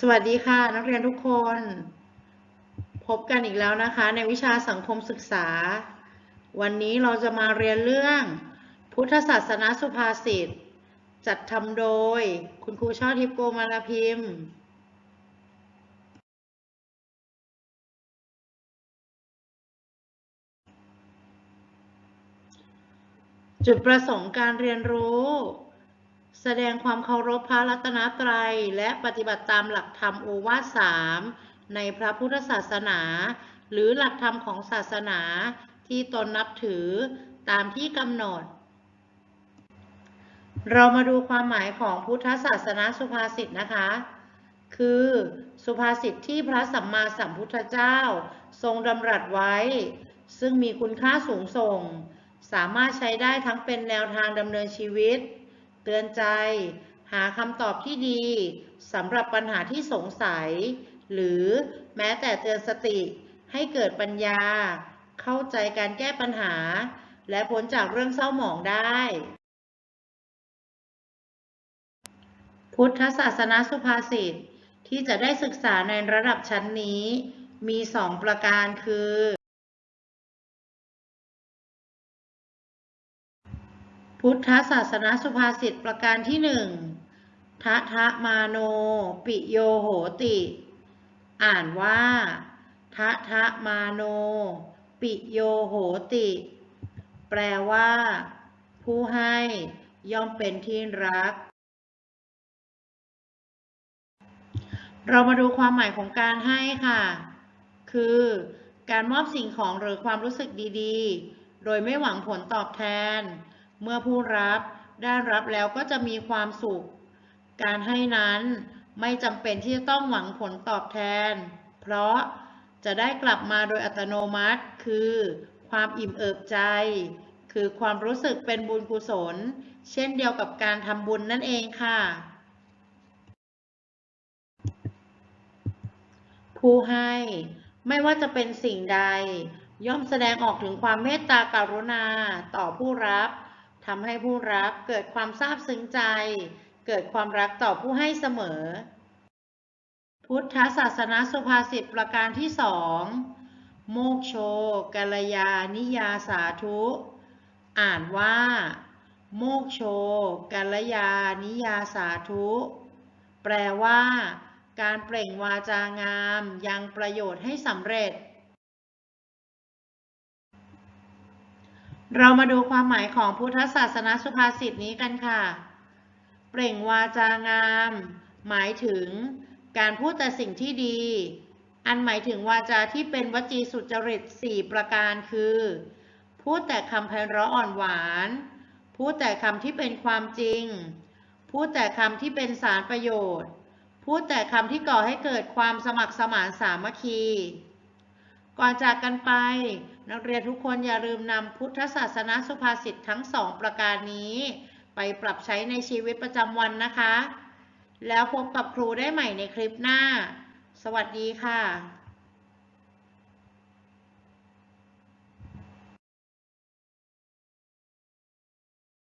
สวัสดีค่ะ นักเรียนทุกคน พบกันอีกแล้วนะคะ ในวิชาสังคมศึกษา วันนี้เราจะมาเรียนเรื่อง พุทธศาสนาสุภาษิต จัดทำโดย คุณครูช่อทิพโกมารพิมพ์ จุดประสงค์การเรียนรู้ แสดงความเคารพพระรัตนตรัย และปฏิบัติตามหลักธรรมโอวาทสามในพระพุทธศาสนา หรือหลักธรรมของศาสนาที่ตนนับถือตามที่กำหนด เรามาดูความหมายของพุทธศาสนาสุภาษิตนะคะ คือสุภาษิตที่พระสัมมาสัมพุทธเจ้า ทรงดำรัสไว้ ซึ่งมีคุณค่าสูงส่ง สามารถใช้ได้ทั้งเป็นแนวทางดำเนินชีวิต เตือนใจ หาคำตอบที่ดีสำหรับปัญหาที่สงสัย หรือแม้แต่เตือนสติให้เกิดปัญญา เข้าใจการแก้ปัญหา และพ้นจากเรื่องเศร้าหมองได้ พุทธศาสนาสุภาษิตที่จะได้ศึกษาในระดับชั้นนี้ มีสองประการคือ พุทธศาสนาสุภาษิตประการที่หนึ่งทะทะมาโน ปิโยโหติ อ่านว่าทะทะมาโน ปิโยโหติ แปลว่า ผู้ให้ย่อมเป็นที่รัก เรามาดูความหมายของการให้ค่ะ คือ การมอบสิ่งของหรือความรู้สึกดีๆ โดยไม่หวังผลตอบแทน เมื่อผู้รับได้รับแล้วก็จะมีความสุข การให้นั้นไม่จำเป็นที่จะต้องหวังผลตอบแทน เพราะจะได้กลับมาโดยอัตโนมัติ คือ ความอิ่มเอิบใจ คือความรู้สึกเป็นบุญกุศล เช่นเดียวกับการทำบุญนั่นเองค่ะ ผู้ให้ไม่ว่าจะเป็นสิ่งใด ย่อมแสดงออกถึงความเมตตากรุณาต่อผู้รับ ทำให้ผู้รับเกิดความซาบซึ้งใจ เกิดความรักต่อผู้ให้เสมอ พุทธศาสนาสุภาษิตประการที่สองโมกโชกัลยานิยาสาธุ อ่านว่า โมกโชกัลยานิยาสาธุ แปลว่า การเปล่งวาจางามยังประโยชน์ให้สำเร็จ เรามาดูความหมายของพุทธศาสนาสุภาษิตนี้กันค่ะ เปล่งวาจางาม หมายถึงการพูดแต่สิ่งที่ดี อันหมายถึงวาจาที่เป็นวจีสุจริต 4 ประการคือ พูดแต่คำไพเราะอ่อนหวาน พูดแต่คำที่เป็นความจริง พูดแต่คำที่เป็นสารประโยชน์ พูดแต่คำที่ก่อให้เกิดความสมัครสมานสามัคคี ก่อนจากกันไป นักเรียนทุกคนอย่าลืมนำพุทธศาสนาสุภาษิตทั้งสองประการนี้ ไปปรับใช้ในชีวิตประจำวันนะคะ แล้วพบกับครูได้ใหม่ในคลิปหน้า สวัสดีค่ะ